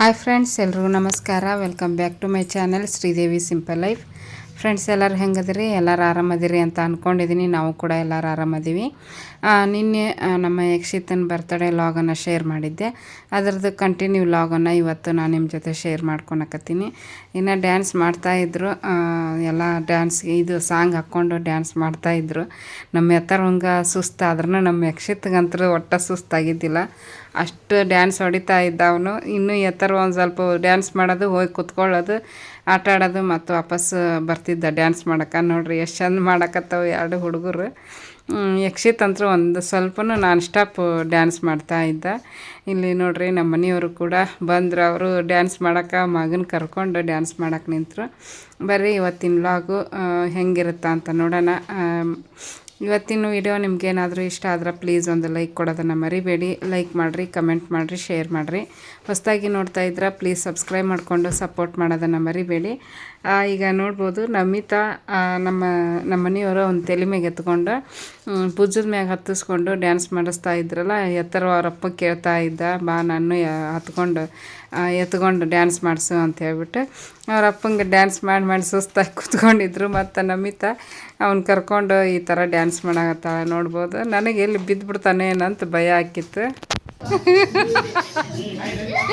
Hi friends, ಎಲ್ರಿಗೂ ನಮಸ್ಕಾರ. Welcome back to my channel Sridevi simple life. Friends, ಎಲ್ಲರೂ ಹೆಂಗದಿರಿ? ಎಲ್ಲರೂ ಆರಾಮದಿರಿ ಅಂತ ಅಂದ್ಕೊಂಡಿದ್ದೀನಿ ನಾವು ಕೂಡ ಎಲ್ಲರೂ ಆರಾಮದೀವಿ. ನಿನ್ನೆ ನಮ್ಮ ಯಕ್ಷಿತನ ಬರ್ತಡೇ ಲಾಗನ್ನು ಶೇರ್ ಮಾಡಿದ್ದೆ. ಅದರದ್ದು ಕಂಟಿನ್ಯೂ ಲಾಗನ್ನು ಇವತ್ತು ನಾನು ನಿಮ್ಮ ಜೊತೆ ಶೇರ್ ಮಾಡ್ಕೊಳಕತ್ತೀನಿ ಇನ್ನು ಡ್ಯಾನ್ಸ್ ಮಾಡ್ತಾಯಿದ್ರು ಎಲ್ಲ ಡ್ಯಾನ್ಸ್ ಇದು ಸಾಂಗ್ ಹಾಕ್ಕೊಂಡು ಡ್ಯಾನ್ಸ್ ಮಾಡ್ತಾಯಿದ್ರು ನಮ್ಮ ಎತ್ತರಂಗ ಸುಸ್ತಾದ್ರೂ ನಮ್ಮ ಯಕ್ಷಿತ್ಗಂತರೂ ಒಟ್ಟ ಸುಸ್ತಾಗಿದ್ದಿಲ್ಲ. ಅಷ್ಟು ಡ್ಯಾನ್ಸ್ ಹೊಡಿತಾ ಇದ್ದ ಅವನು ಇನ್ನೂ ಎತ್ತರ ಒಂದು ಸ್ವಲ್ಪ ಡ್ಯಾನ್ಸ್ ಮಾಡೋದು, ಹೋಗಿ ಕುತ್ಕೊಳ್ಳೋದು, ಆಟ ಆಡೋದು ಮತ್ತು ವಾಪಸ್ ಬರ್ತಿದ್ದ ಡ್ಯಾನ್ಸ್ ಮಾಡಕ್ಕೆ. ನೋಡ್ರಿ ಎಷ್ಟು ಚಂದ ಮಾಡಕತ್ತವು ಎರಡು ಹುಡುಗರು. ಯಕ್ಷಿತ್ ಅಂತ ಒಂದು ಸ್ವಲ್ಪ ನಾನ್ ಸ್ಟಾಪ್ ಡ್ಯಾನ್ಸ್ ಮಾಡ್ತಾ ಇದ್ದ. ಇಲ್ಲಿ ನೋಡ್ರಿ ನಮ್ಮ ಮನೆಯವರು ಕೂಡ ಬಂದರು. ಅವರು ಡ್ಯಾನ್ಸ್ ಮಾಡೋಕೆ ಮಗನ ಕರ್ಕೊಂಡು ಡ್ಯಾನ್ಸ್ ಮಾಡಕ್ಕೆ ನಿಂತರು. ಬರ್ರಿ ಇವತ್ತಿನ ಲಾಗು ಹೆಂಗಿರುತ್ತಾ ಅಂತ ನೋಡೋಣ. ಇವತ್ತಿನ ವಿಡಿಯೋ ನಿಮಗೇನಾದರೂ ಇಷ್ಟ ಆದ್ರೆ ಪ್ಲೀಸ್ ಒಂದು ಲೈಕ್ ಕೊಡೋದನ್ನು ಮರಿಬೇಡಿ. ಲೈಕ್ ಮಾಡಿರಿ ಕಮೆಂಟ್ ಮಾಡಿರಿ ಶೇರ್ ಮಾಡಿರಿ. ಹೊಸದಾಗಿ ನೋಡ್ತಾ ಇದ್ರೆ ಪ್ಲೀಸ್ ಸಬ್ಸ್ಕ್ರೈಬ್ ಮಾಡಿಕೊಂಡು ಸಪೋರ್ಟ್ ಮಾಡೋದನ್ನು ಮರಿಬೇಡಿ. ಈಗ ನೋಡ್ಬೋದು, ನಮಿತಾ ನಮ್ಮ ನಮ್ಮ ಮನೆಯವರು ಒಂದು ತಲೆ ಮ್ಯಾಗ ಎತ್ಕೊಂಡು ಭುಜದ ಮ್ಯಾಗ ಹತ್ತಿಸ್ಕೊಂಡು ಡ್ಯಾನ್ಸ್ ಮಾಡಿಸ್ತಾ ಇದ್ರಲ್ಲ ಎತ್ತರ ಅವರಪ್ಪ ಕೇಳ್ತಾ ಇದ್ದ, ಬಾ ನಾನು ಹತ್ಕೊಂಡು ಎತ್ಕೊಂಡು ಡ್ಯಾನ್ಸ್ ಮಾಡಿಸು ಅಂತ ಹೇಳ್ಬಿಟ್ಟು ಅವ್ರ ಡ್ಯಾನ್ಸ್ ಮಾಡಿ ಮಾಡಿ ಸುಸ್ತಾಗಿ ಕೂತ್ಕೊಂಡಿದ್ರು. ಮತ್ತು ನಮಿತಾ, ಅವ್ನು ಕರ್ಕೊಂಡು ಈ ಥರ ಡ್ಯಾನ್ಸ್ ಮಾಡಾಕತ್ತಾಳೆ ನೋಡ್ಬೋದು. ನನಗೆ ಎಲ್ಲಿ ಬಿದ್ದುಬಿಡ್ತಾನೆ ಏನಂತ ಭಯ ಆಕಿತ್ತು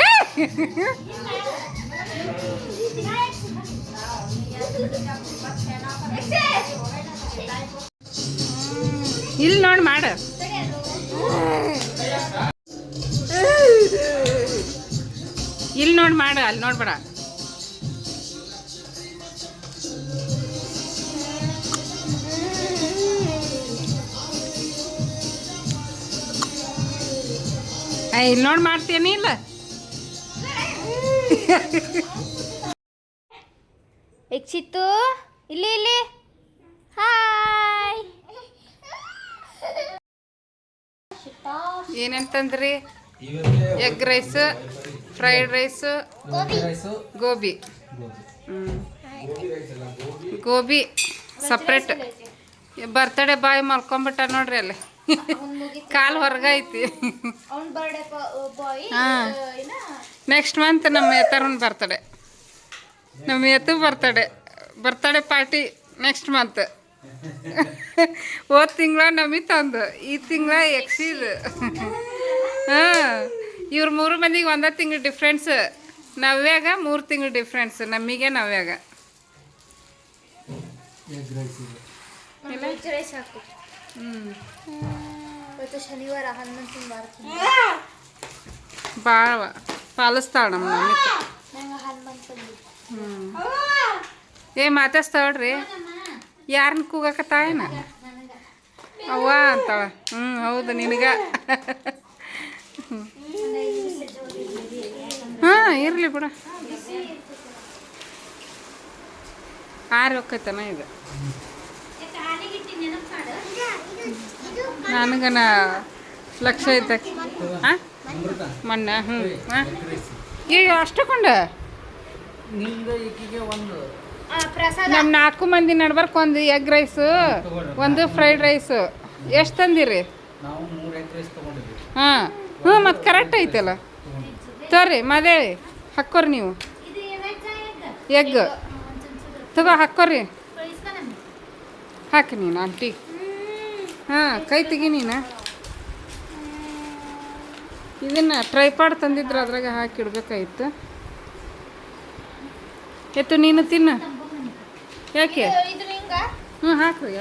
ಇಲ್ಲಿ ನೋಡಿ ಮಾಡು. ಇಲ್ಲಿ ನೋಡಿ ಮಾಡು ಅಲ್ಲಿ ನೋಡ್ಬೇಡ ಇಲ್ಲಿ ನೋಡಿ ಮಾಡ್ತೀನಿ ಇಲ್ಲ? ಯಕ್ಷಿತ್ತು ಇಲ್ಲಿ ಇಲ್ಲಿ. Hi ಏನಂತಂದ್ರಿ egg rice fried rice gobi. Gobi separate birthday boy ಮಲ್ಕೊಂಬಿಟ್ಟ ನೋಡ್ರಿ ಅಲ್ಲಿ. ಕಾಲು ಹೊರಗೈತಿ. ಹಾಂ. ನೆಕ್ಸ್ಟ್ ಮಂತ್ ನಮ್ಮ ಎತ್ತರನ್ ಬರ್ತಡೆ ನಮ್ಮ ಎತ್ತು birthday birthday party next month ಹೋದ ತಿಂಗಳ ನಮಗೆ ತಂದು ಈ ತಿಂಗಳ ಎಕ್ಸಿದು ಹಾಂ. ಇವ್ರ ಮೂರು ಮಂದಿಗೆ ಒಂದೇ ತಿಂಗಳು ಡಿಫ್ರೆನ್ಸ್ ನವ್ಯಾಗ ಮೂರು ತಿಂಗಳು ಡಿಫ್ರೆನ್ಸ್ ನಮಗೆ ನವ್ಯಾಗ. ಹ್ಞೂ ಇವತ್ತು ಶನಿವಾರ ಹನುಮಂತನ ವಾರ ಭಾಳ ಪಾಲಿಸ್ತಾಳ ನಮ್ಮ ಹನುಮಂತ ಏ ಮಾತಾಡ್ಸ್ತಾಳ್ರಿ. ಯಾರನ್ನ ಕೂಗಕತ್ತಾಯನ ಅವ್ವ ಅಂತಾಳ. ಹ್ಞೂ ಹೌದು ನಿನಗ. ಹಾಂ ಇರಲಿ ಬಿಡ. ಆರಿ ಹೋಗ್ತೈತನ ಇದು. ನನಗನ ಲಕ್ಷ ಐತೆ. ಹಾಂ? ಮೊನ್ನೆ ಹ್ಞೂ ಹಾಂ? ಈಗ ಅಷ್ಟಕೊಂಡ ಪ್ರಸಾದ. ನಮ್ಮ ನಾಲ್ಕು ಮಂದಿ ನಡ್ಬಾರ್ಕ ಒಂದು ಎಗ್ ರೈಸು ಒಂದು ಫ್ರೈಡ್ ರೈಸು ಎಷ್ಟು ತಂದಿರಿ? ನಾವು ಮೂರು ಎಗ್ ರೈಸ್ ತೊಗೊಂಡಿದ್ವಿ ಹಾಂ. ಹ್ಞೂ ಮತ್ತು ಕರೆಕ್ಟ್ ಐತಲ್ಲ. ತೋರಿ ಮದೇವಿ ಹಾಕೋರಿ ನೀವು. ಎಗ್ ತಗೋ ಹಾಕೋರಿ ಹಾಕಿ ನೀನು ಆಂಟಿ. ಹಾಂ ಕೈ ತೆಗಿ ನೀನು. ಇದನ್ನು ಟ್ರೈಪಾಡ್ ತಂದಿದ್ರು ಅದ್ರಾಗ ಹಾಕಿ ಇಡ್ಬೇಕಾಗಿತ್ತು ಎತ್ತು ನೀನು ತಿನ್ನು. ಯಾಕೆ? ಹ್ಞೂ ಹಾಕ್ರಿ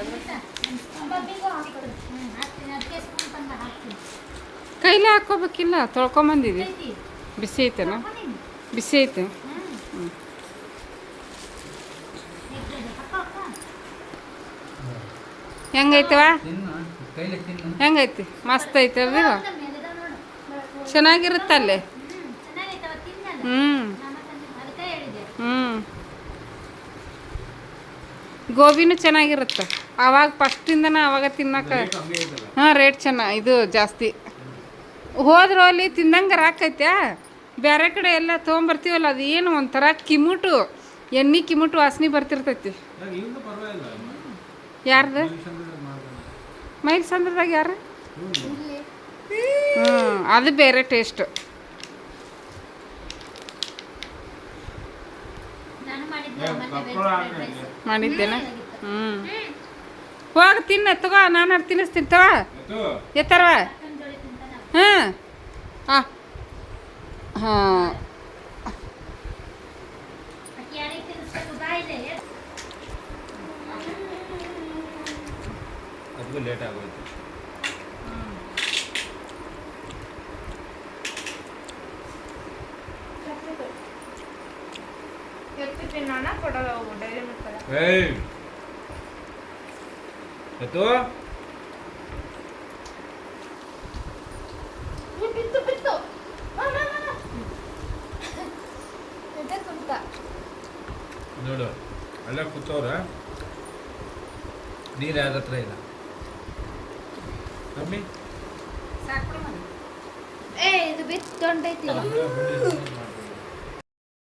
ಕೈಲೇ ಹಾಕ್ಕೋಬೇಕಿಲ್ಲ ತೊಳ್ಕೊಂಬಂದಿವಿ ಐತಿ ಬಿಸಿ ಐತೆನಾ? ಬಿಸಿ ಐತೆ ಹ್ಮ್ ಅಕ್ಕ ಅಕ್ಕ ಹೆಂಗೈತವ ಹೆಂಗೈತಿ? ಮಸ್ತ್ ಐತೆ ಬೆಳಕು. ಚೆನ್ನಾಗಿರುತ್ತಲ್ಲೇ ಹ್ಞೂ ಹ್ಞೂ ಗೋಬಿನೂ ಚೆನ್ನಾಗಿರುತ್ತೆ. ಆವಾಗ ಫಸ್ಟಿಂದನ ಆವಾಗ ತಿನ್ನಕ್ಕೆ ಹಾಂ ರೇಟ್ ಚೆನ್ನಾಗಿ ಇದು ಜಾಸ್ತಿ. ಹೋದ್ರು ಅಲ್ಲಿ ತಿಂದಂಗೆ ರಾಕೈತ್ಯಾ ಬೇರೆ ಕಡೆ ಎಲ್ಲ ತೊಗೊಂಬರ್ತೀವಲ್ಲ ಅದು ಏನು ಒಂಥರ ಕಿಮುಟು ಎಣ್ಣೆ ಕಿಮುಟು ವಾಸನೆ ಬರ್ತಿರ್ತೈತಿ. ಯಾರ್ದು? ಮೈಲ್ ಸಂದ್ರದಾಗ ಯಾರು? ಹ್ಞೂ ಅದು ಬೇರೆ ಟೇಸ್ಟ್ ಮಾಡಿದ್ದೇನ? ಹ್ಞೂ ಹೋಗಿ ತಿನ್ನ ತಗೋ ನಾನು ತಿನ್ನಿಸ್ತೀನಿ ತಗೋ. ಎತ್ತಾರವ? ಹಾಂ. ಹಾಂ ಹಾಂ ಅದಕ್ಕೂ ಲೇಟ್ ಆಗೋಯ್ತು. ಏಯ್! ನೋಡು ಅಲ್ಲೇ ಕೂತವ್ರ ನೀರು ಯಾರ ಹತ್ರ ಇಲ್ಲ? ಮಮ್ಮಿ ಏ ಇದು ಬಿತ್ತು ತೊಂಡೈತಿ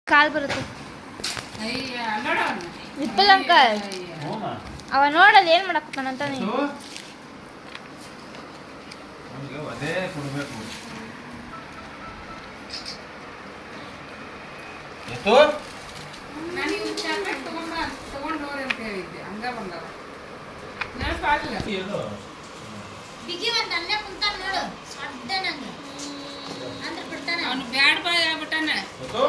ಕಾಲ್ ಬರುತ್ತೆ. ವಿಪ್ಪಲ್ ಅಂಕಲ್. ಅವ ನೋಡಲ್ಲ ಏನ್ ಮಾಡಕ್ಕಂತ ನೀನು. ಅದೇ ಕೊಡ್ಬೇಕು. ಏನು ಬಿಗಿ ಒಂದ್ ಅಲ್ಲೇ ಕುಂತಾನ ನೋಡು ಸಡ್ಡನಂಗ ಅಂದ್ರೆ ಬಿಡ್ತಾನ ಅವನು ಬ್ಯಾಡ್ ಬಾ ಹೇಳ್ಬಿಟ್ಟಾನ ಎತ್ತು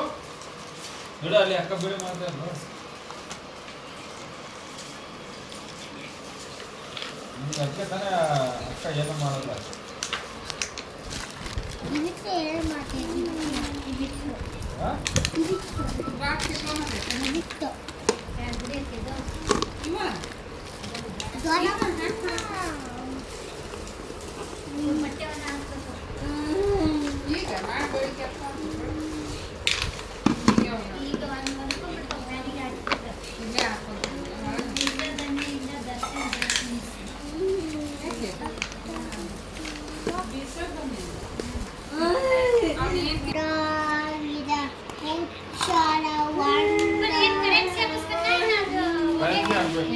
ನೋಡು ಅಲ್ಲಿ ಅಕ್ಕ ಬಿಡಿ ಮಾಡ್ತಾರೆ ನೋಡು ನಿಮ್ಗೆ ಅದಕ್ಕೆ ತಾನೇ ಅಕ್ಕ ಏನು ಮಾಡಲ್ಲ ಇದಕ್ಕೆ ಏನ್ ಮಾಡ್ತೀನಿ ಹಾ? ಬಿತ್ತು ಈಗ ಮಾಡಿ ಬೆಳಿಗ್ಗೆ ಈಗ ಒಂದ್ ಮಲ್ಕೊಂಡ್ ಬಿಡ್ತಾವ ಮ್ಯಾಲಿಗೆ ಹಾಕ್ಬಿಟ್ಟು. ಇಲ್ಲೇ ಹಾಕ್ಕೊಂಡು ಇಲ್ಲ ಬನ್ನಿ, ಇಲ್ಲ ದರ್ಶನ ದರ್ಶನ. ಬರೀ ಏನ್ currency ಹಾಕಿಸ್ಬೇಕಾ ಏನ್ ಅದು? ಕರೆನ್ಸಿ ಹಾಕ್ಬೇಕು.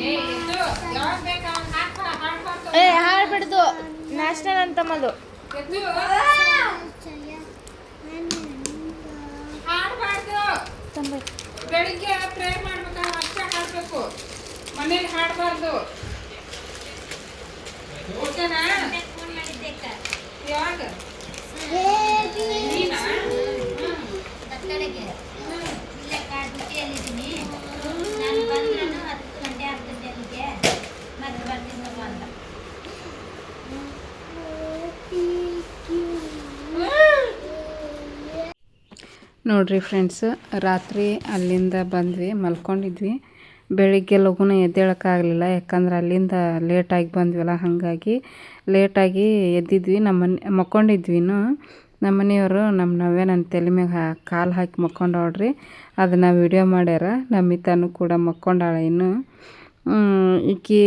ಯಾವಾಗ ಬೇಕಾ ಅವ್ನು ಹಾಕೋ ಹಾಡ್ಬಾರ್ದು ಏ ಹಾಡ್ಬಿಡ್ದು ನ್ಯಾಷನಲ್ ಎದ್ದು ಹಾಡ್ಬಾರ್ದು. ಬೆಳಿಗ್ಗೆ ಪ್ರೇಯರ್ ಮಾಡ್ಬೇಕಾದ್ರೆ ಅಷ್ಟೇ ಹಾಡಬೇಕು. ಮನೇಲಿ ಹಾಡಬಾರ್ದು. ಓಕೆನಾ. ಯಾವಾಗ ನೀನಾ ಕತ್ತಲೆಗೆ. ಇಲ್ಲ ಅಕ್ಕ, ಡ್ಯೂಟಿಯಲ್ಲಿದ್ದೀನಿ. ನಾನು ಬಂದ್ರೂ ಹತ್ತು ಗಂಟೆ ಆಗ್ತದೆ ಅಲ್ಲಿಗೆ ಮತ್ತೆ ಬರ್ತೀನಿ ತಗೋ ಅಂತ ನೋಡ್ರಿ ಫ್ರೆಂಡ್ಸ್ ರಾತ್ರಿ ಅಲ್ಲಿಂದ ಬಂದ್ವಿ, ಮಲ್ಕೊಂಡಿದ್ವಿ. ಬೆಳಿಗ್ಗೆ ಲಘುನ ಎದ್ದೇಳೋಕ್ಕಾಗಲಿಲ್ಲ, ಯಾಕಂದ್ರೆ ಅಲ್ಲಿಂದ ಲೇಟಾಗಿ ಬಂದ್ವಲ್ಲ, ಹಾಗಾಗಿ ಲೇಟಾಗಿ ಎದ್ದಿದ್ವಿ. ನಮ್ಮ ಮನೆ ಮಕ್ಕೊಂಡಿದ್ವಿನು ನಮ್ಮ ಮನೆಯವರು ನಮ್ಮ ನವ್ಯ ನನ್ನ ತಲೆ ಮ್ಯಾಗ ಕಾಲು ಹಾಕಿ ಮಕ್ಕೊಂಡವಳ್ರಿ ಅದನ್ನು ವಿಡಿಯೋ ಮಾಡ್ಯಾರ. ನಮಿತಾನು ಕೂಡ ಮಕ್ಕೊಂಡಾಳೆ ಇನ್ನು. ಈಕೆ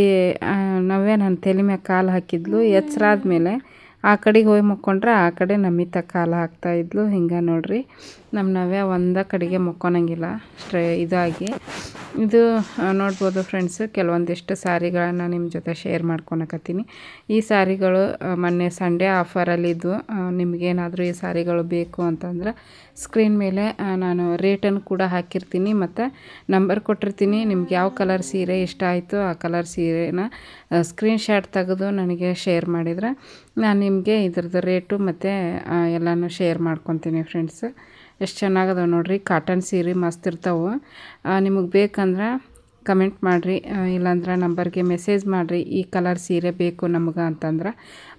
ನವ್ಯ ನನ್ನ ತಲೆ ಮ್ಯಾಗ ಕಾಲು ಹಾಕಿದ್ಲು. ಎಚ್ಚರಾದ ಆದಮೇಲೆ ಆ ಕಡೆಗೆ ಹೋಗಿ ಮಕ್ಕೊಂಡ್ರೆ ಆ ಕಡೆ ನಮಿತ ಕಾಲು ಹಾಕ್ತಾ ಇದ್ಲು. ಹಿಂಗೆ ನೋಡ್ರಿ ನಮ್ಮ ನವ್ಯ ಒಂದ ಕಡೆಗೆ ಮಕ್ಕೊಳಂಗಿಲ್ಲ ಸ್ಟ್ರೇ ಇದಾಗಿ. ಇದು ನೋಡ್ಬೋದು ಫ್ರೆಂಡ್ಸ್ ಕೆಲವೊಂದಿಷ್ಟು ಸ್ಯಾರಿಗಳನ್ನು ನಿಮ್ಮ ಜೊತೆ ಶೇರ್ ಮಾಡ್ಕೊಳಕತ್ತೀನಿ ಈ ಸ್ಯಾರಿಗಳು ಮೊನ್ನೆ ಸಂಡೇ ಆಫರಲ್ಲಿದ್ದು ನಿಮಗೇನಾದರೂ ಈ ಸ್ಯಾರಿಗಳು ಬೇಕು ಅಂತಂದ್ರೆ ಸ್ಕ್ರೀನ್ ಮೇಲೆ ನಾನು ರೇಟನ್ನು ಕೂಡ ಹಾಕಿರ್ತೀನಿ. ಮತ್ತು ನಂಬರ್ ಕೊಟ್ಟಿರ್ತೀನಿ. ನಿಮ್ಗೆ ಯಾವ ಕಲರ್ ಸೀರೆ ಇಷ್ಟ ಆಯಿತು ಆ ಕಲರ್ ಸೀರೆನ ಸ್ಕ್ರೀನ್ಶಾಟ್ ತೆಗೆದು ನನಗೆ ಶೇರ್ ಮಾಡಿದ್ರೆ ನಾನು ನಿಮಗೆ ಇದ್ರದ್ದು ರೇಟು ಮತ್ತು ಎಲ್ಲನೂ ಶೇರ್ ಮಾಡ್ಕೊತೀನಿ ಫ್ರೆಂಡ್ಸ್ ಎಷ್ಟು ಚೆನ್ನಾಗದಾವೆ ನೋಡಿರಿ ಕಾಟನ್ ಸೀರೆ ಮಸ್ತ್ ಇರ್ತಾವೆ. ನಿಮಗೆ ಬೇಕಂದ್ರೆ ಕಮೆಂಟ್ ಮಾಡಿರಿ ಇಲ್ಲಾಂದ್ರೆ ನಂಬರ್ಗೆ ಮೆಸೇಜ್ ಮಾಡಿರಿ, ಈ ಕಲರ್ ಸೀರೆ ಬೇಕು ನಮ್ಗೆ ಅಂತಂದ್ರೆ.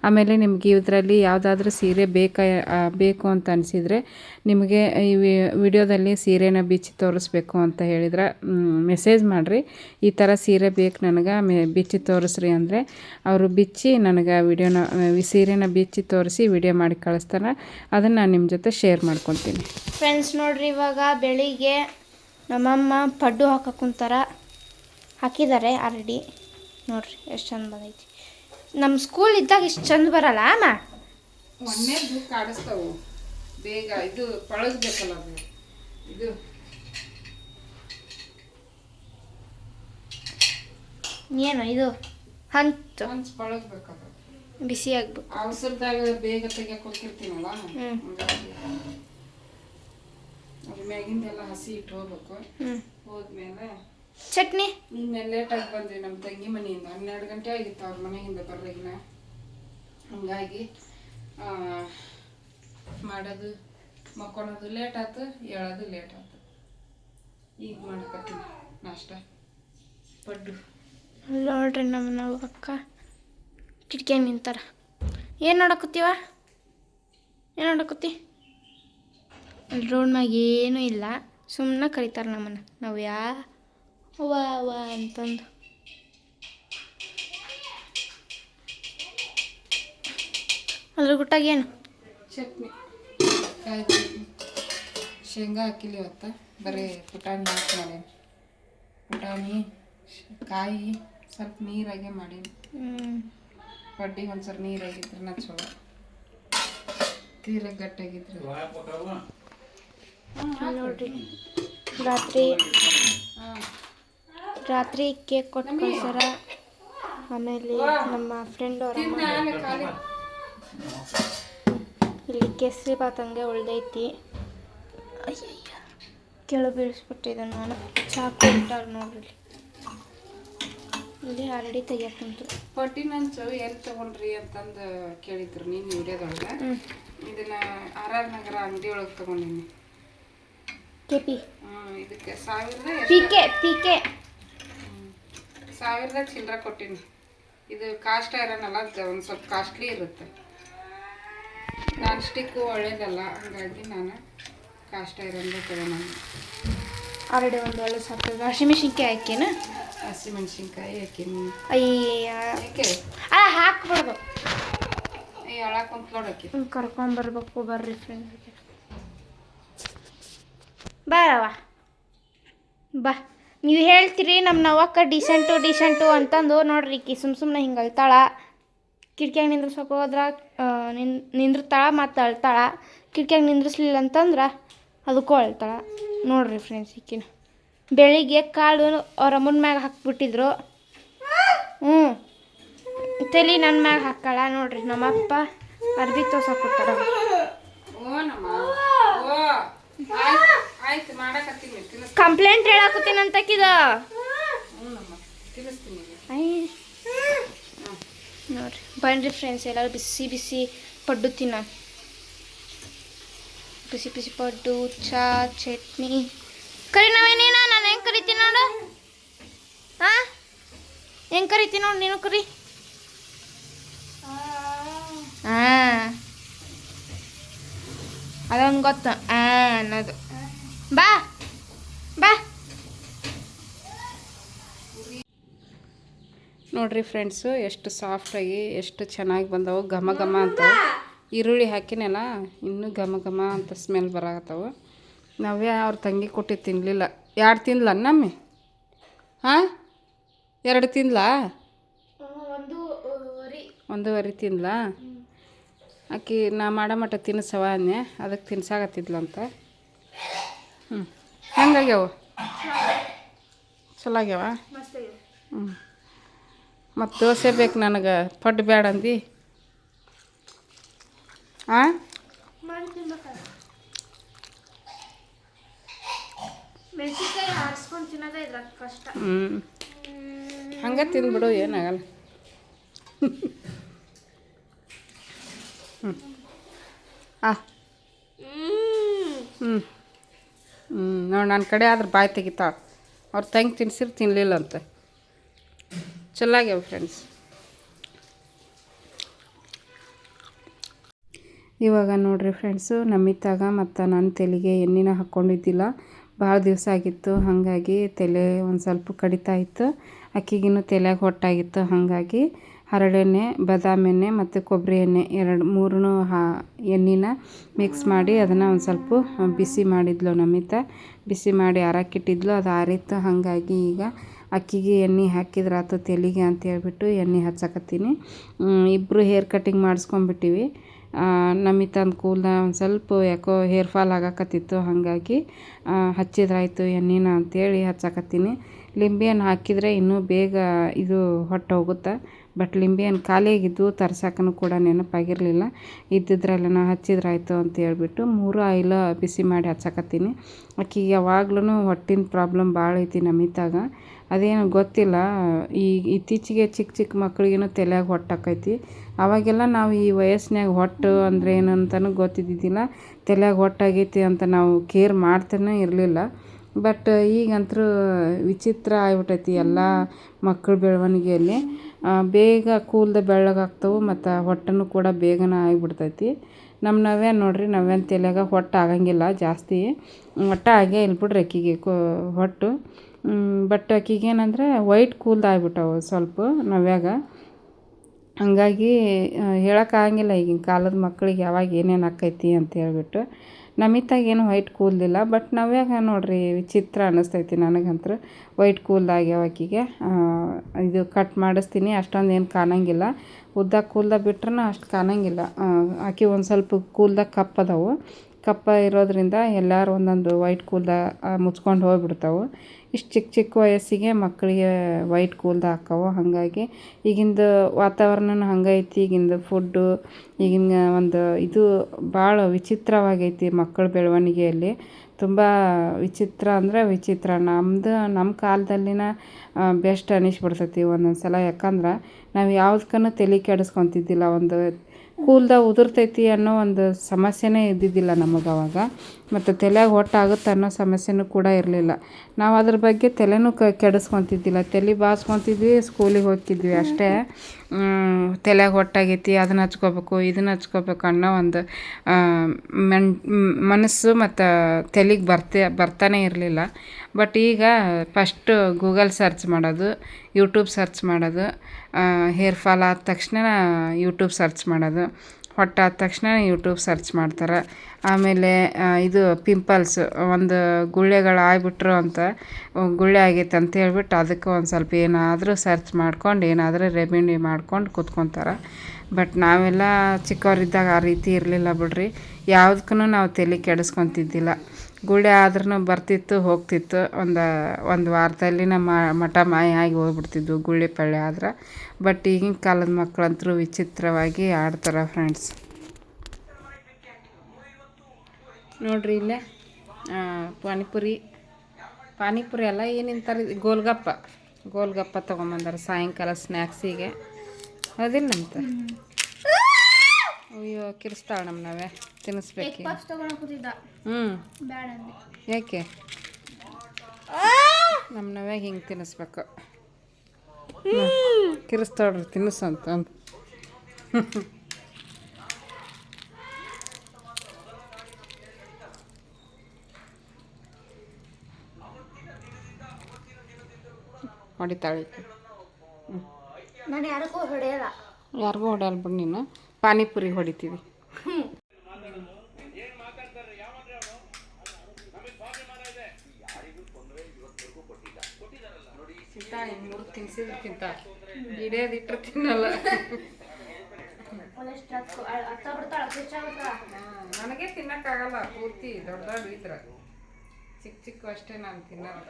ಆಮೇಲೆ ನಿಮಗೆ ಇದರಲ್ಲಿ ಯಾವುದಾದ್ರೂ ಸೀರೆ ಬೇಕಾ ಬೇಕು ಅಂತ ಅನಿಸಿದರೆ ನಿಮಗೆ ಈ ವಿಡಿಯೋದಲ್ಲಿ ಸೀರೆನ ಬಿಚ್ಚಿ ತೋರಿಸ್ಬೇಕು ಅಂತ ಹೇಳಿದ್ರೆ ಮೆಸೇಜ್ ಮಾಡಿರಿ. ಈ ಥರ ಸೀರೆ ಬೇಕು ನನಗೆ, ಮೆ, ಬಿಚ್ಚಿ ತೋರಿಸ್ರಿ ಅಂದರೆ ಅವರು ಬಿಚ್ಚಿ ನನಗೆ ವಿಡಿಯೋನ ಸೀರೆನ ಬಿಚ್ಚಿ ತೋರಿಸಿ ವಿಡಿಯೋ ಮಾಡಿ ಕಳಿಸ್ತಾರೆ. ಅದನ್ನು ನಾನು ನಿಮ್ಮ ಜೊತೆ ಶೇರ್ ಮಾಡ್ಕೊತೀನಿ. ಫ್ರೆಂಡ್ಸ್ ನೋಡಿರಿ ಇವಾಗ ಬೆಳಿಗ್ಗೆ ನಮ್ಮಮ್ಮ ಪಡ್ಡು ಹಾಕಕ್ಕೆ ಕುಂತಾರ. ಹಾಕಿದ್ದಾರೆ ಆಲ್ರೆಡಿ. ನೋಡ್ರಿ ಎಷ್ಟು ಚಂದ ಬಂದೈತಿ. ನಮ್ಮ ಸ್ಕೂಲ್ ಇದ್ದಾಗ ಇಷ್ಟು ಚಂದ ಬರಲ್ಲ ಅಮ್ಮ? ಮೊನ್ನೆ ಕಾಡಿಸ್ತಾವು ಬೇಗ ಇದು ಪಳಗ್ಬೇಕಲ್ಲ ಇದು. ಏನು ಇದು? ಹಂಚು. ಹಂಚ್ ಪಳಗ್ಬೇಕದು. ಬಿಸಿ ಆಗ್ಬೇಕು. ಅವಸರದಾಗ ಬೇಗ ತೆಗಿಯಕ್ಕೆ. ಹಂಗಾಗಿ ಅದ್ರ ಮ್ಯಾಗಿಂದೆಲ್ಲ ಹಸಿ ಇಟ್ಟು ಹೋಗ್ಬೇಕು. ಹೋದ್ಮೇಲೆ ಚಟ್ನಿ? ನಿನ್ನೆ ಲೇಟಾಗಿ ಬಂದ್ವಿ ನಮ್ಮ ತಂಗಿ ಮನೆಯಿಂದ. ಹನ್ನೆರಡು ಗಂಟೆ ಆಗಿತ್ತು ಅವ್ರ ಮನೆಯಿಂದ ಬರ್ಲಿಗಿನ ಹಂಗಾಗಿ ಮಾಡೋದು ಮಕ್ಕೊಳೋದು ಲೇಟ್ ಆಯ್ತು ಹೇಳೋದು ಲೇಟ್ ಆಯ್ತು ಈಗ ಮಾಡ್ಕೊತೀನಿ ನಾಷ್ಟ. ಪಡ್ಡು. ನೋಡ್ರಿ ನಮ್ಮ ನಾವು ಅಕ್ಕ ಕಿಟಕಿಯಾಗ ನಿಂತಾರ. ಏನು ನೋಡಕತ್ತೀವ? ಏನು ನೋಡಕತ್ತಿ? ಅಲ್ಲಿ ರೋಡ್ ಮ್ಯಾಗ ಏನೂ ಇಲ್ಲ. ಸುಮ್ಮನೆ ಕರೀತಾರೆ ನಮ್ಮನ್ನು. ನಾವು ಯಾ ವಾ ವಾ ಅಂತಂದು ಅದ್ರ ಗುಟ್ಟಾಗ ಏನು? ಚಟ್ನಿ. ಕಾಯಿ ಚಟ್ನಿ. ಶೇಂಗಾ ಹಾಕಿಲ್ಲ ಇವತ್ತು. ಬರೀ ಪುಟಾಣಿ ಹಾಕಿ ಮಾಡೀನಿ. ಪುಟಾಣಿ ಕಾಯಿ ಸ್ವಲ್ಪ ನೀರಾಗೆ ಮಾಡೀನಿ. ಬಡ್ಡಿ ಒಂದು ಸ್ವಲ್ಪ ನೀರಾಗಿದ್ರೆ ನಾ ಚಲೋ. ತೀರ ಗಟ್ಟಾಗಿದ್ರೆ. ನೋಡ್ರಿ. ರಾತ್ರಿ. ಹಾಂ. ರಾತ್ರಿ ಕೇಕ್ ಕೊಟ್ಟು ಆಮೇಲೆ ನಮ್ಮ ಫ್ರೆಂಡ್ ಅವ್ರ ಇಲ್ಲಿ ಕೇಸರಿ ಬಾತ್ ಹಂಗೆ ಉಳ್ದೈತಿ. ಕೆಳ ಬೀಳಿಸ್ಬಿಟ್ಟಿದ್ದೆ ನಾನು. ಚಾಕು ಇಟ್ಟಾರ ನೋಡ್ರಿ ಇಲ್ಲಿ. ಆಲ್ರೆಡಿ ತೆಗಿಯಕ್ಕಂತು ಪಟ್ಟಿನ ಹಂಚು ಎಲ್ಲಿ ತಗೊಂಡ್ರಿ ಅಂತಂದು ಕೇಳಿದ್ರು ನೀನು ವಿಡಿಯೋದೊಳಗೆ. ಇದನ್ನ ಆರ್ ಆರ್ ನಗರ ಅಂಗಡಿ ಒಳಗೆ ತಗೊಂಡಿನಿ. K P. ಇದಕ್ಕೆ ಸಾವಿರದ ಪಿ ಕೆ ಪಿ ಕೆ. ಸಾವಿರದ ಚಿಲ್ಲರೆ ಕೊಟ್ಟಿನಿ. ಇದು ಕಾಸ್ಟ್ ಐರನ್ನಲ್ಲ ಒಂದು ಸ್ವಲ್ಪ ಕಾಸ್ಟ್ಲಿ ಇರುತ್ತೆ. ನಾನ್ ಸ್ಟಿಕ್ಕು ಒಳ್ಳೇದಲ್ಲ ಹಂಗಾಗಿ ನಾನು ಕಾಸ್ಟ್ ಐರನ್ದು ತಗೊಂಡು ಆಲ್ರೆಡಿ ಒಂದು ಒಳ್ಳೆ ಸಾಕು ಹಸಿಮೆಣಸಿನ್ಕಾಯಿ ಹಾಕಿನ ಹಸಿಮೆಣ್ಸಿನ್ಕಾಯಿ ಹಾಕಿನಿ ಅಯ್ಯ ಆ ಹಾಕ್ಬಿಡ್ದು. ಅಯ್ಯ ಒಳ ಕುಂತ್ಲೋಡಕ್ಕೆ ಕರ್ಕೊಂಬರ್ಬೇಕು ಬರ್ರಿ ಫ್ರೆಂಡ್ ಬಾರವ್ವ ಬಾ. ನೀವು ಹೇಳ್ತೀರಿ ನಮ್ಮ ನವಕ್ಕ ಡಿಸೆಂಟು ಡಿಸೆಂಟು ಅಂತಂದು ನೋಡ್ರಿ ಈಕಿ ಸುಮ್ ಸುಮ್ಮನೆ ಹಿಂಗೆ ಅಳ್ತಾಳ. ಕಿಟಕಿಯಾಗ ನಿಂದ್ರಸೋಕೆ ಹೋದ್ರೆ ನಿನ್, ನಿಂದಿರ್ತಾಳ ಮತ್ತು ಅಳ್ತಾಳ. ಕಿಟಕಿಯಾಗ ನಿಂದ್ರಿಸ್ಲಿಲ್ಲ ಅಂತಂದ್ರೆ ಅದಕ್ಕೂ ಅಳ್ತಾಳ. ನೋಡ್ರಿ ಫ್ರೆಂಡ್ಸ್ ಈಕಿನ. ಬೆಳಿಗ್ಗೆ ಕಾಳು ಅವ್ರ ಅಮ್ಮನ ಮ್ಯಾಗ ಹಾಕ್ಬಿಟ್ಟಿದ್ರು. ಹ್ಞೂ ತಲೆ ನನ್ನ ಮ್ಯಾಗ ಹಾಕಾಳ ನೋಡ್ರಿ ನಮ್ಮಪ್ಪ ಅರ್ಬಿ ತೋಸ ಕೊಡ್ತಾರ ಆಯ್ತು ಆಯ್ತು ಮಾಡಕತ್ತೀನಿ ತಿನ್ನಿಸ್ ಕಂಪ್ಲೇಂಟ್ ಹೇಳಾಕತ್ತೀನಂತಕಿದ ಅಂತಕಿದ ತಿನ್ನಿಸ್ತೀನಿ. ನೋಡ್ರಿ ಬನ್ರಿ ಫ್ರೆಂಡ್ಸ್ ಎಲ್ಲರೂ ಬಿಸಿ ಬಿಸಿ ಪಡ್ಡು ತಿನ್ನ. ಬಿಸಿ ಬಿಸಿ ಪಡ್ಡು ಚಾ ಚಟ್ನಿ. ಕರಿ ನಾವೇನೇನ ನಾನು ಹೆಂಗೆ ಕರಿತೀನಿ ನೋಡು. ಹಾಂ ಹೆಂಗೆ ಕರಿತೀನಿ ನೋಡು ನೀನು ಕರಿ. ಹಾಂ ಅದೊಂದು ಗೊತ್ತು. ಆ ಅನ್ನೋದು. ಬಾ. ಬಾ. ನೋಡ್ರಿ ಫ್ರೆಂಡ್ಸು ಎಷ್ಟು ಸಾಫ್ಟಾಗಿ ಎಷ್ಟು ಚೆನ್ನಾಗಿ ಬಂದವು. ಘಮ ಘಮ ಅಂತ. ಈರುಳ್ಳಿ ಹಾಕಿನಲ್ಲ ಇನ್ನೂ ಘಮ ಘಮ ಅಂತ ಸ್ಮೆಲ್ ಬರಾಕತ್ತವು. ನಾವೇ ಅವ್ರ ತಂಗಿ ಕೊಟ್ಟು ತಿನ್ನಲಿಲ್ಲ ಎರಡು ತಿನ್ಲ ನಮ್ಮಿ? ಹಾಂ? ಎರಡು ತಿನ್ಲಾ? ಒಂದು ಒಂದೂವರೆ ತಿನ್ಲಾ? ಆಕಿ ನಾ ಮಾಡೋ ಮಟ್ಟ ತಿನ್ನಿಸವ ಅನ್ನೆ. ಅದಕ್ಕೆ ತಿನ್ಸಾಕತ್ತಿದ್ಲಂತ. ಹ್ಞೂ ಹೆಂಗಾಗ್ಯಾವ? ಚಲೋ ಆಗ್ಯಾವ ಹ್ಞೂ ಮತ್ತು ದೋಸೆ ಬೇಕು ನನಗೆ ಪಡ್ಡು ಬೇಡ ಅಂದು. ಹಾಂ ಹ್ಞೂ ಹಂಗೆ ತಿಂದ್ಬಿಡು ಏನಾಗಲ್ಲ. ಹ್ಞೂ ಆ. ಹ್ಞೂ ಹ್ಞೂ ನೋಡಿ ನನ್ನ ಕಡೆ ಆದ್ರೆ ಬಾಯಿ ತೆಗಿತಾಳೆ. ಅವ್ರು ತಂಗ್ ತಿನ್ಸಿರು ತಿನ್ನಲಿಲ್ಲಂತೆ ಚಲೋ ಆಗ್ಯಾವ ಫ್ರೆಂಡ್ಸ್ ಇವಾಗ ನೋಡಿರಿ ಫ್ರೆಂಡ್ಸು ನಮಿತಾಗ ಮತ್ತು ನನ್ನ ತಲೆಗೆ ಎಣ್ಣೆನ ಹಾಕ್ಕೊಂಡಿದ್ದಿಲ್ಲ ಭಾಳ ದಿವಸ ಆಗಿತ್ತು, ಹಾಗಾಗಿ ತಲೆ ಒಂದು ಸ್ವಲ್ಪ ಕಡಿತಾ ಇತ್ತು ಅಕ್ಕಿಗಿನ್ನೂ ತಲೆಗೆ ಹೊಟ್ಟಾಗಿತ್ತು, ಹಾಗಾಗಿ ಹರಳೆಣ್ಣೆ ಬಾದಾಮಿ ಎಣ್ಣೆ ಮತ್ತು ಕೊಬ್ಬರಿ ಎಣ್ಣೆ ಎರಡು ಮೂರನ್ನು ಹಾ ಎಣ್ಣೆನ ಮಿಕ್ಸ್ ಮಾಡಿ ಅದನ್ನು ಒಂದು ಸ್ವಲ್ಪ ಬಿಸಿ ಮಾಡಿದ್ಲು ನಮಿತಾ. ಬಿಸಿ ಮಾಡಿ ಆರಕ್ಕಿಟ್ಟಿದ್ಲು. ಅದು ಆರಿತ್ತು ಹಾಗಾಗಿ ಈಗ ಅಕ್ಕಿಗೆ ಎಣ್ಣೆ ಹಾಕಿದ್ರಾತು ತೆಲಿಗೆ ಅಂತ ಹೇಳ್ಬಿಟ್ಟು ಎಣ್ಣೆ ಹಚ್ಚಕತ್ತೀನಿ. ಇಬ್ಬರು ಹೇರ್ ಕಟ್ಟಿಂಗ್ ಮಾಡಿಸ್ಕೊಂಬಿಟ್ಟಿವಿ ಅಂದ ಕೂದಲ ಒಂದು ಸ್ವಲ್ಪ ಯಾಕೋ ಹೇರ್ ಫಾಲ್ ಆಗಕತ್ತಿತ್ತು. ಹಾಗಾಗಿ ಹಚ್ಚಿದ್ರಾಯಿತು ಎಣ್ಣೆನ ಅಂತೇಳಿ ಹಚ್ಚಕತ್ತೀನಿ. ಲಿಂಬೆ ಹಣ್ಣು ಹಾಕಿದರೆ ಇನ್ನೂ ಬೇಗ ಇದು ಹೊಟ್ಟೆ ಹೋಗುತ್ತೆ ಬಟ್ ಲಿಂಬೆ ಹಣ್ಣು ಖಾಲಿಯಾಗಿದ್ದು ತರ್ಸಕ್ಕೂ ಕೂಡ ನೆನಪಾಗಿರಲಿಲ್ಲ. ಇದ್ದಿದ್ರಲ್ಲ ಹಚ್ಚಿದ್ರಾಯ್ತು ಅಂತ ಹೇಳ್ಬಿಟ್ಟು ಮೂರು ಆಯಿಲ್ ಬಿಸಿ ಮಾಡಿ ಹಚ್ಚಕತ್ತೀನಿ. ಆಕಿಗೆ ಯಾವಾಗ್ಲೂ ಹೊಟ್ಟಿನ ಪ್ರಾಬ್ಲಮ್ ಭಾಳ ಐತಿ ನಮಿತಾಗ. ಅದೇನು ಗೊತ್ತಿಲ್ಲ. ಈ ಇತ್ತೀಚೆಗೆ ಚಿಕ್ಕ ಚಿಕ್ಕ ಮಕ್ಳಿಗೇನು ತಲೆಯಾಗ ಹೊಟ್ಟಾಕೈತಿ ಅವಾಗೆಲ್ಲ ನಾವು ಈ ವಯಸ್ಸಿನಾಗ ಹೊಟ್ಟು ಅಂದ್ರೆ ಏನಂತನೂ ಗೊತ್ತಿದ್ದಿದ್ದಿಲ್ಲ. ತಲೆಯಾಗ ಹೊಟ್ಟಾಗೈತಿ ಅಂತ ನಾವು ಕೇರ್ ಮಾಡ್ತಾನೆ ಇರಲಿಲ್ಲ. ಬಟ್ ಈಗಂತರೂ ವಿಚಿತ್ರ ಆಗ್ಬಿಟ್ಟೈತಿ ಎಲ್ಲ ಮಕ್ಕಳ ಬೆಳವಣಿಗೆಯಲ್ಲಿ. ಬೇಗ ಕೂಲ್ದ ಬೆಳ್ಳಗಾಗ್ತವೆ ಮತ್ತು ಹೊಟ್ಟೆನೂ ಕೂಡ ಬೇಗನೆ ಆಗಿಬಿಡ್ತೈತಿ. ನಮ್ಮ ನವ್ಯ ನೋಡಿರಿ, ನವ್ಯನ ತಲೆಯಾಗ ಹೊಟ್ಟು ಆಗಂಗಿಲ್ಲ ಜಾಸ್ತಿ. ಒಟ್ಟು ಆಗೇ ಇಲ್ಲ ಬಿಡ್ರಿ ಹೊಟ್ಟು. ಬಟ್ ಆಕಿಗೆ ಏನಂದರೆ ವೈಟ್ ಕೂಲ್ದ ಆಗ್ಬಿಟ್ಟವು ಸ್ವಲ್ಪ ನವ್ಯಾಗ. ಹಾಗಾಗಿ ಹೇಳೋಕ್ಕಾಗಂಗಿಲ್ಲ ಈಗಿನ ಕಾಲದ ಮಕ್ಳಿಗೆ ಯಾವಾಗ ಏನೇನು ಆಕೈತಿ ಅಂತ ಹೇಳ್ಬಿಟ್ಟು. ನಮಿತಾಗ ಏನು ವೈಟ್ ಕೂಲ್ದಿಲ್ಲ ಬಟ್ ನವ್ಯಾಗ ನೋಡ್ರಿ ವಿಚಿತ್ರ ಅನ್ನಿಸ್ತೈತಿ ನನಗಂತೂ ವೈಟ್ ಕೂಲ್ದಾಗ್ಯಾವ ಆಕಿಗೆ ಇದು ಕಟ್ ಮಾಡಿಸ್ತೀನಿ, ಅಷ್ಟೊಂದು ಏನು ಕಾಣಂಗಿಲ್ಲ. ಉದ್ದ ಕೂಲ್ದ ಬಿಟ್ರೂ ಅಷ್ಟು ಕಾಣಂಗಿಲ್ಲ. ಆಕೆ ಒಂದು ಸ್ವಲ್ಪ ಕೂಲ್ದಾಗ ಕಪ್ಪದವು ಕಪ್ಪ ಇರೋದರಿಂದ ಎಲ್ಲರೂ ಒಂದೊಂದು ವೈಟ್ ಕೂಲ್ದ ಮುಚ್ಕೊಂಡು ಹೋಗ್ಬಿಡ್ತಾವೆ. ಇಷ್ಟು ಚಿಕ್ಕ ಚಿಕ್ಕ ವಯಸ್ಸಿಗೆ ಮಕ್ಕಳಿಗೆ ವೈಟ್ ಕೂಲ್ದ ಹಾಕ್ಕವು ಹಾಗಾಗಿ ಈಗಿಂದು ವಾತಾವರಣನೂ ಹಂಗೈತಿ, ಈಗಿಂದು ಫುಡ್ಡು ಈಗಿನ ಒಂದು ಇದು ಭಾಳ ವಿಚಿತ್ರವಾಗೈತಿ ಮಕ್ಕಳ ಬೆಳವಣಿಗೆಯಲ್ಲಿ. ತುಂಬ ವಿಚಿತ್ರ ಅಂದರೆ ವಿಚಿತ್ರ. ನಮ್ಮದು ನಮ್ಮ ಕಾಲದಲ್ಲಿನ ಬೆಸ್ಟ್ ಅನಿಸ್ಬಿಡ್ತೈತಿ ಒಂದೊಂದು ಸಲ ಯಾಕಂದ್ರೆ ನಾವು ಯಾವುದಕ್ಕೂ ತಲೆ ಕೆಡಿಸ್ಕೊತಿದ್ದಿಲ್ಲ. ಒಂದು ಕೂಲ್ದಾಗ ಉದುರ್ತೈತಿ ಅನ್ನೋ ಒಂದು ಸಮಸ್ಯೆನೇ ಇದ್ದಿದ್ದಿಲ್ಲ ನಮಗೆ ಅವಾಗ ಮತ್ತು ತಲೆಯಾಗ ಹೊಟ್ಟಾಗುತ್ತೆ ಅನ್ನೋ ಸಮಸ್ಯೆನೂ ಕೂಡ ಇರಲಿಲ್ಲ. ನಾವು ಅದ್ರ ಬಗ್ಗೆ ತಲೆನೂ ಕ, ಕೆಡಿಸ್ಕೊತಿದ್ದಿಲ್ಲ. ತಲೆ ಬಾಚ್ಕೊತಿದ್ವಿ ಸ್ಕೂಲಿಗೆ ಹೋಗ್ತಿದ್ವಿ ಅಷ್ಟೇ. ತಲೆಯಾಗ ಹೊಟ್ಟಾಗೈತಿ ಅದನ್ನ ಹಚ್ಕೋಬೇಕು ಇದನ್ನ ಹಚ್ಕೋಬೇಕು ಅನ್ನೋ ಒಂದು ಮೆನ್, ಮನಸ್ಸು ಮತ್ತು ತಲೆಗೆ ಬರ್ತೆ, ಬರ್ತಾನೆ ಇರಲಿಲ್ಲ. ಬಟ್ ಈಗ ಫಸ್ಟು ಗೂಗಲ್ ಸರ್ಚ್ ಮಾಡೋದು, ಯೂಟ್ಯೂಬ್ ಸರ್ಚ್ ಮಾಡೋದು ಹೇರ್ ಫಾಲ್ ಆದ ತಕ್ಷಣ ಯೂಟ್ಯೂಬ್ ಸರ್ಚ್ ಮಾಡೋದು. ಹೊಟ್ಟೆ ಆದ ತಕ್ಷಣ ಯೂಟ್ಯೂಬ್ ಸರ್ಚ್ ಮಾಡ್ತಾರೆ. ಆಮೇಲೆ ಇದು ಪಿಂಪಲ್ಸ್ ಒಂದು ಗುಳ್ಳೆಗಳು ಆಗ್ಬಿಟ್ರು ಅಂತ ಗುಳ್ಳೆ ಆಗೈತೆ ಅಂತ ಹೇಳ್ಬಿಟ್ಟು ಅದಕ್ಕೆ ಒಂದು ಸ್ವಲ್ಪ ಏನಾದರೂ ಸರ್ಚ್ ಮಾಡ್ಕೊಂಡು, ಏನಾದರೂ ರೆಮಿಡಿ ಮಾಡ್ಕೊಂಡು ಕೂತ್ಕೊತಾರೆ. ಬಟ್ ನಾವೆಲ್ಲ ಚಿಕ್ಕವರಿದ್ದಾಗ ಆ ರೀತಿ ಇರಲಿಲ್ಲ ಬಿಡ್ರಿ. ಯಾವುದಕ್ಕೂ ನಾವು ತಲೆ ಕೆಡಿಸ್ಕೊತಿದ್ದಿಲ್ಲ. ಗುಳ್ಳೆ ಆದ್ರೂ ಬರ್ತಿತ್ತು, ಹೋಗ್ತಿತ್ತು. ಒಂದು ಒಂದು ವಾರದಲ್ಲಿ ನಮ್ಮ ಮಠ ಮಾಯ ಆಗಿ ಹೋಗ್ಬಿಡ್ತಿದ್ವು ಗುಳ್ಳೆ ಪಳ್ಳೆ ಆದ್ರೆ. ಬಟ್ ಈಗಿನ ಕಾಲದ ಮಕ್ಕಳಂತರೂ ವಿಚಿತ್ರವಾಗಿ ಆಡ್ತಾರೆ ಫ್ರೆಂಡ್ಸ್ ನೋಡ್ರಿ ಇಲ್ಲೇ ಪಾನಿಪುರಿ. ಪಾನಿಪುರಿ ಅಲ್ಲ ಏನಿಂತಾರೆ ಗೋಲ್ಗಪ್ಪ. ಗೋಲ್ಗಪ್ಪ ತೊಗೊಂಬಂದಾರೆ ಸಾಯಂಕಾಲ ಸ್ನ್ಯಾಕ್ಸಿಗೆ ಅದಿಲ್ಲ ಅಂತ ಅಯ್ಯೋ ಕಿರಿಸ್ತಾಳ ನಮ್ಮ ನಾವೇ. ತಿನ್ನಿಸ್ಬೇಕು ಹ್ಞೂ ಯಾಕೆ? ನಮ್ಮ ನಾವೇ ಹಿಂಗೆ ತಿನ್ನಿಸ್ಬೇಕು ಕಿರಿಸ್ತಾಳ್ರಿ ತಿನ್ನಿಸಂತ ಅಂತ. ಹೊಡಿತಾಳೆ. ನಾನು ಯಾರಿಗೂ ಹೊಡೆಯಲ್ಲ. ಯಾರಿಗೂ ಹೊಡೆಯಲ್ಲ ಬಿಡು ನೀನು. ಪಾನಿಪುರಿ ಹೊಡಿತೀವಿ. ಮೂರು ತಿನ್ಸಿದ್ರಕ್ಕಿಂತ ಹಿಡಿಯೋದಿಟ್ರೆ ತಿನ್ನಲ್ಲ ಅತ್ತ ಬಿಡ್ತಾಳ ನನಗೆ ತಿನ್ನಕ್ಕಾಗಲ್ಲ ಪೂರ್ತಿ ದೊಡ್ಡ ದೊಡ್ಡ ಇದ್ರ. ಚಿಕ್ಕ ಚಿಕ್ಕ ಅಷ್ಟೇ ನಾನು ತಿನ್ನಲ್ಲ.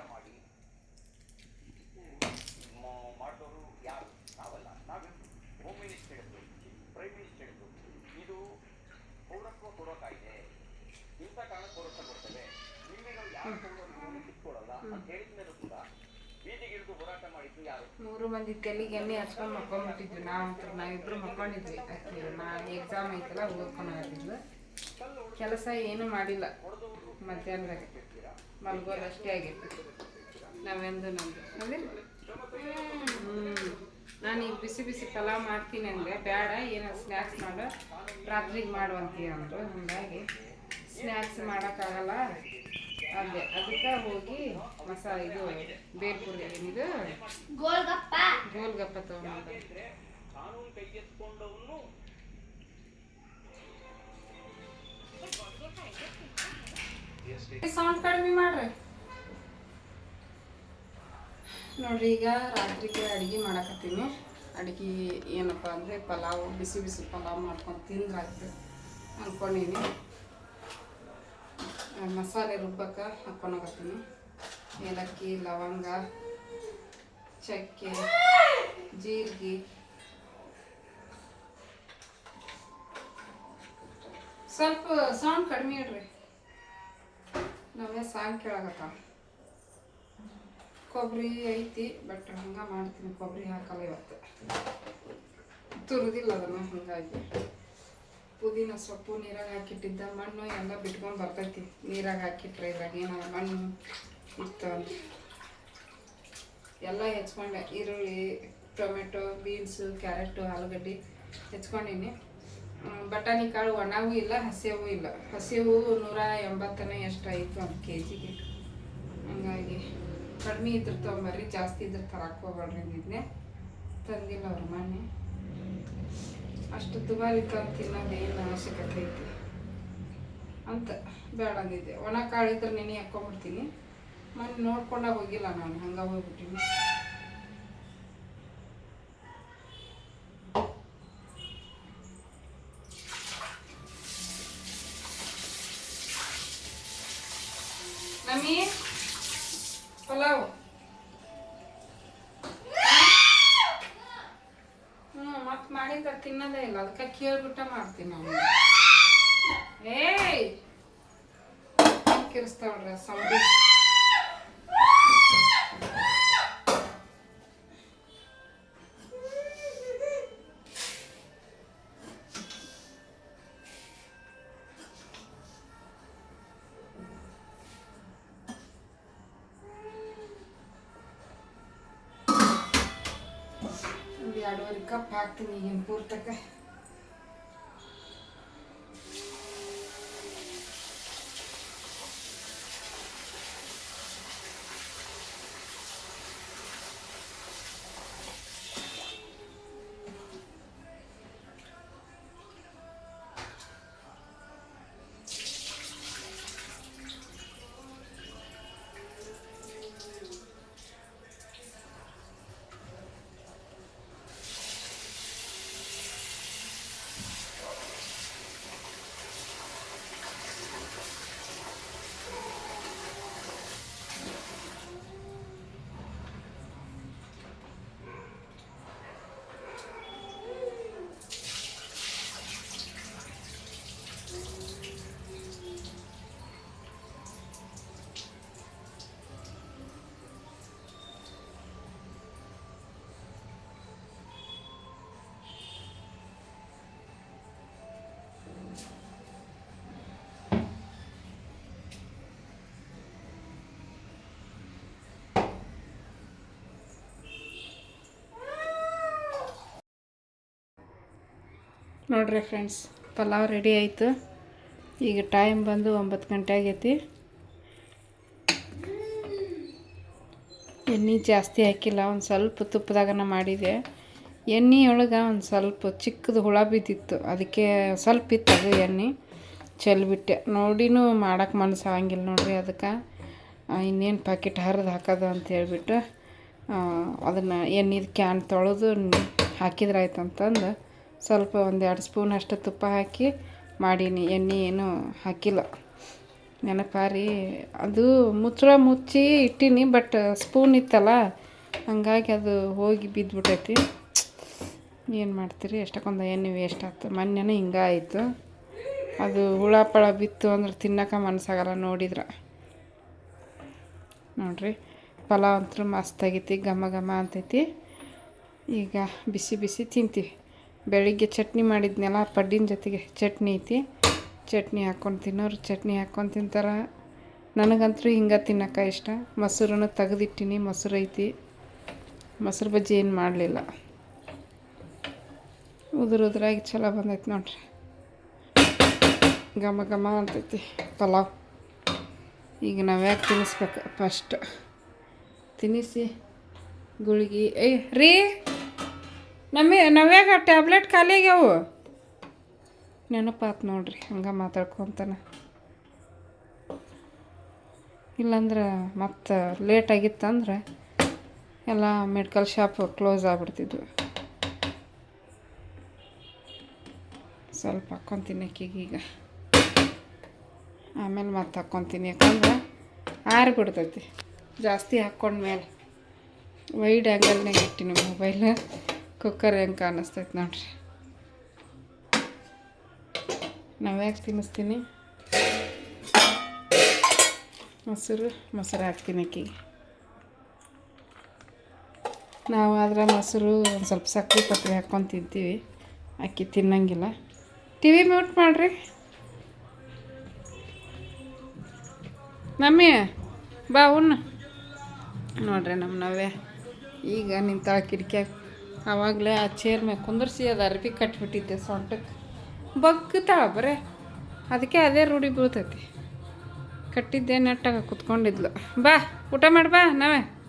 ಮೂರು ಮಂದಿ ತೆಲಿಗೆ ಎಣ್ಣೆ ಹಚ್ಕೊಂಡು ಮಕ್ಕೊಂಡ್ಬಿಟ್ಟಿದ್ವಿ ನಾವಂತೂ ನಾವಿಬ್ರು ಮಕ್ಕೊಂಡಿದ್ವಿ. ಅಕ್ಕಿ ನಾ ಎಕ್ಸಾಮ್ ಐತಲ್ಲ, ಓದ್ಕೊಂಡು ಕೆಲಸ ಏನೂ ಮಾಡಿಲ್ಲ. ಮಧ್ಯಾಹ್ನದಾಗ. ಮಲ್ಗೋದು ಅಷ್ಟೇ ಆಗಿತ್ತು. ನಾವೆಂದು ಅದಿಲ್ಲ ಹ್ಞೂ ನಾನು ಈಗ ಬಿಸಿ ಬಿಸಿ ಪಲಾವ್ ಮಾಡ್ತೀನಿ ಅಂದರೆ ಬೇಡ ಏನೋ ಸ್ನ್ಯಾಕ್ಸ್ ಮಾಡು, ರಾತ್ರಿಗೆ ಮಾಡುವಂತೀಯ ಅಂದರು. ಹಾಗಾಗಿ ಸ್ನ್ಯಾಕ್ಸ್ ಮಾಡೋಕ್ಕಾಗಲ್ಲ ಅದೇ ಅದಕ್ಕೆ ಹೋಗಿ ಮಸಾ ಇದು ಬೇಲ್ಪುರಿ ಏನಿದು ಗೋಲ್ಗಪ್ಪ. ಗೋಲ್ಗಪ್ಪ ತೊಗೊಂಡು ಸೌಂಡ್ ಕಡಿಮೆ ಮಾಡ್ರಿ. ನೋಡ್ರಿ ಈಗ ರಾತ್ರಿಗೆ ಅಡುಗೆ ಮಾಡಕತ್ತೀನಿ. ಅಡುಗೆ ಏನಪ್ಪ ಅಂದರೆ ಪಲಾವ್ ಬಿಸಿ ಬಿಸಿ ಪಲಾವ್ ಮಾಡ್ಕೊಂಡು ತಿಂದ್ರಾಯ್ತು ಅಂದ್ಕೊಂಡೀನಿ ಮಸಾಲೆ ರುಬ್ಬಕ್ಕೆ ಹಾಕ್ಕೊಳಕತ್ತೀನಿ ಏಲಕ್ಕಿ, ಲವಂಗ, ಚಕ್ಕೆ, ಜೀರಿಗೆ. ಸ್ವಲ್ಪ ಸೌಂಡ್ ಕಡಿಮೆ ಇಡ್ರಿ. ನಾವೇ ಸಾಂಗ್ ಕೇಳಾಗತ್ತ ಕೊಬ್ಬರಿ ಐತಿ ಬಟ್ ಹಂಗೆ ಮಾಡ್ತೀನಿ. ಕೊಬ್ಬರಿ ಹಾಕಲ್ಲ ಇವತ್ತು. ತುರಿದಿಲ್ಲ ಅದನ್ನು, ಹಂಗಾಗಿ. ಪುದೀನ ಸೊಪ್ಪು, ನೀರಾಗ ಹಾಕಿಟ್ಟಿದ್ದ ಮಣ್ಣು ಎಲ್ಲ ಬಿಟ್ಕೊಂಡು ಬರ್ತೈತಿ? ನೀರಾಗ ಹಾಕಿಟ್ರೆ ಇದ್ರಾಗ ಏನೋ ಮಣ್ಣು ಇತ್ತು ಎಲ್ಲ ಹೆಚ್ಕೊಂಡೆ. ಈರುಳ್ಳಿ, ಟೊಮೆಟೊ, ಬೀನ್ಸು, ಕ್ಯಾರೆಟು, ಆಲೂಗಡ್ಡೆ ಹೆಚ್ಕೊಂಡೀನಿ. ಬಟಾಣಿ ಕಾಳು ಒಣವೂ ಇಲ್ಲ ಹಸಿಯವೂ ಇಲ್ಲ. ಹಸಿವು ನೂರ ಎಂಬತ್ತನೇ ಎಷ್ಟು ಆಯಿತು ಒಂದು ಕೆ ಜಿಗೆ ಹಂಗಾಗಿ ಕಡಿಮೆ ಇದ್ರೆ ತೊಗೊಂಬರ್ರಿ ಜಾಸ್ತಿ ಇದ್ರೆ ತರಕ್ಕೆ ಹೋಗ್ಬೇಡ್ರಿ ನಿನ್ನೆ ತಂದಿಲ್ಲ ಅವ್ರ ಮನೆ. ಅಷ್ಟು ದುಬಾರಿ ತಂದು ಏನು ಅವಶ್ಯಕತೆ ಐತಿ ಅಂತ ಬೇಡ ಅಂದಿದ್ದೆ. ಒಣ ಕಾಳಿದ್ರೆ ನೆನೆ ಹಾಕ್ಕೊಂಡ್ಬಿಡ್ತೀನಿ. ಮೊನ್ನೆ ನೋಡ್ಕೊಂಡ ಹೋಗಿಲ್ಲ ನಾನು, ಹಂಗೆ ಹೋಗ್ಬಿಟ್ಟಿನಿ. ನಮ್ಮಿ ಮಾಡಿದ ಇಲ್ಲ ಅದಕ್ಕೆ ಕೇಳ್ಬಿಟ್ಟ ಮಾಡ್ತೀನಿ ನಾನು. ಏಯ್! ಕಿರಿಸ್ತಾವ್ರ ಸೌಂಡಿ. ಕಪ್ ಹಾಕ್ತೀನಿ ಈಗಿನ ಪೂರ್ತಕ್ಕೆ ನೋಡ್ರಿ ಫ್ರೆಂಡ್ಸ್ ಪಲಾವ್ ರೆಡಿ ಆಯಿತು. ಈಗ ಟೈಮ್ ಬಂದು ಒಂಬತ್ತು ಗಂಟೆ ಆಗೈತಿ. ಎಣ್ಣೆ ಜಾಸ್ತಿ ಹಾಕಿಲ್ಲ, ಒಂದು ಸ್ವಲ್ಪ ತುಪ್ಪದಾಗನ ಮಾಡಿದೆ. ಎಣ್ಣೆ ಒಳಗೆ ಒಂದು ಸ್ವಲ್ಪ ಚಿಕ್ಕದು ಹುಳ ಬಿದ್ದಿತ್ತು, ಅದಕ್ಕೆ ಸ್ವಲ್ಪ ಇತ್ತು ಅದು ಎಣ್ಣೆ. ಚೆಲ್ಬಿಟ್ಟೆ ನೋಡಿನೂ ಮಾಡೋಕೆ ಮನಸ್ಸು ಆಗಂಗಿಲ್ಲ ನೋಡಿರಿ ಅದಕ್ಕೆ. ಇನ್ನೇನು ಪ್ಯಾಕೆಟ್ ಹರಿದು ಹಾಕೋದು ಅಂತ ಹೇಳ್ಬಿಟ್ಟು ಅದನ್ನು ಎಣ್ಣೆದು ಕ್ಯಾನ್ ತೊಳೆದು ಹಾಕಿದ್ರಾಯ್ತು ಅಂತಂದು. ಸ್ವಲ್ಪ ಒಂದು ಎರಡು ಸ್ಪೂನ್ ಅಷ್ಟು ತುಪ್ಪ ಹಾಕಿ ಮಾಡೀನಿ. ಎಣ್ಣೆ ಏನು ಹಾಕಿಲ್ಲ. ನೆನಪಾರಿ. ಅದು ಮುಚ್ಚಳ ಮುಚ್ಚಿ ಇಟ್ಟೀನಿ ಬಟ್ ಸ್ಪೂನ್ ಇತ್ತಲ್ಲ, ಹಂಗಾಗಿ ಅದು ಹೋಗಿ ಬಿದ್ದುಬಿಟ್ಟೈತಿ ಏನು ಮಾಡ್ತೀರಿ? ಎಷ್ಟಕ್ಕೊಂದು ಎಣ್ಣೆ ವೇಸ್ಟ್ ಆಗ್ತದೆ ಮೊನ್ನೆನೂ ಹಿಂಗೆ ಆಯಿತು. ಅದು ಹುಳ ಪಳ ಬಿತ್ತು ಅಂದ್ರೆ ತಿನ್ನೋಕೆ ಮನಸ್ಸಾಗಲ್ಲ ನೋಡಿದ್ರೆ. ನೋಡ್ರಿ. ಪಲಾವ್ ಅಂತೂ ಮಸ್ತಾಗೈತಿ ಘಮ ಘಮ ಅಂತೈತಿ. ಈಗ ಬಿಸಿ ಬಿಸಿ ತಿಂತೀವಿ. ಬೆಳಿಗ್ಗೆ ಚಟ್ನಿ ಮಾಡಿದ್ನಲ್ಲ, ಪಡ್ಡಿನ ಜೊತೆಗೆ ಚಟ್ನಿ ಐತಿ. ಚಟ್ನಿ ಹಾಕ್ಕೊಂಡು ತಿನ್ನೋರು, ಚಟ್ನಿ ಹಾಕ್ಕೊಂಡು ತಿಂತಾರೆ. ನನಗಂತೂ ಹಿಂಗೆ ತಿನ್ನೋಕೆ ಇಷ್ಟ. ಮೊಸರನ್ನು ತೆಗೆದಿಟ್ಟಿನಿ, ಮೊಸರು ಐತಿ. ಮೊಸರು ಬಜ್ಜಿ ಏನು ಮಾಡಲಿಲ್ಲ. ಉದುರು ಉದುರಾಗಿ ಚಲೋ ಬಂದೈತೆ ನೋಡ್ರಿ. ಘಮ ಘಮ ಅಂತೈತಿ ಪಲಾವ್. ಈಗ ನಾವು ಯಾಕೆ ತಿನ್ನಿಸ್ಬೇಕು? ಫಸ್ಟ್ ತಿನ್ನಿಸಿ ಗುಳಿಗೆ. ಏಯ್, ರೀ! ನಮಗೆ ನಾವ್ಯಾಗ ಟ್ಯಾಬ್ಲೆಟ್ ಖಾಲಿ ಆಗ್ಯಾವು ನೆನಪಾತು ನೋಡ್ರಿ, ಹಂಗೆ ಮಾತಾಡ್ಕೊತಾನೆ. ಇಲ್ಲಾಂದ್ರೆ ಮತ್ತೆ ಲೇಟ್ ಆಗಿತ್ತಂದ್ರೆ ಎಲ್ಲ ಮೆಡಿಕಲ್ ಶಾಪ್ ಕ್ಲೋಸ್ ಆಗ್ಬಿಡ್ತಿದ್ವು. ಸ್ವಲ್ಪ ಹಾಕ್ಕೊತೀನಿ ಈಗ. ಆಮೇಲೆ ಮತ್ತೆ ಹಾಕ್ಕೊತೀನಿ ಯಾಕಂದ್ರೆ ಆರಿಬಿಡ್ತೈತಿ ಜಾಸ್ತಿ ಹಾಕ್ಕೊಂಡ್ಮೇಲೆ ವೈಡ್ ಆ್ಯಂಗಲ್ನಾಗ ಇಟ್ಟಿನಿ ಮೊಬೈಲ್ ಕುಕ್ಕರ್ ಹೆಂಗೆ ಕಾಣಿಸ್ತೈತೆ ನೋಡ್ರಿ. ನಾವ್ಯಾಕೆ ತಿನ್ನಿಸ್ತೀನಿ? ಮೊಸರು ಮೊಸರು ಹಾಕ್ತೀನಿ ಆಕಿಗೆ ನಾವು ಆದ್ರೆ ಮೊಸರು ಒಂದು ಸ್ವಲ್ಪ ಸಕ್ಕರೆ ಪತ್ರೆ ಹಾಕ್ಕೊಂಡು ತಿಂತೀವಿ. ಅಕ್ಕಿ ತಿನ್ನಂಗಿಲ್ಲ. ಟಿ ವಿ ಮ್ಯೂಟ್ ಮಾಡಿರಿ. ನಮ್ಮಿ, ಬಾ ಉಣ್ಣು. ನೋಡ್ರಿ ನಮ್ಮ ನಾವೇ ಈಗ ನಿಂತಾಳ ಕಿಟಕಿಯಾಗ ಆವಾಗಲೇ ಆ ಚೇರ್ ಮ್ಯಾಗ ಕುಂದರ್ಸಿ ಅದು ಅರ್ಬಿ ಕಟ್ಬಿಟ್ಟಿದ್ದೆ ಸೊಂಟಕ್ಕೆ ಬಗ್ತಾಳ ಬರೇ. ಅದಕ್ಕೆ ಅದೇ ರೂಢಿ ಬೀಳ್ತೈತಿ. ಕಟ್ಟಿದ್ದೆ ನೆಟ್ಟಾಗ ಕುತ್ಕೊಂಡಿದ್ಲು. ಬಾ, ಊಟ ಮಾಡಿ ಬಾ, ನಾವೇ.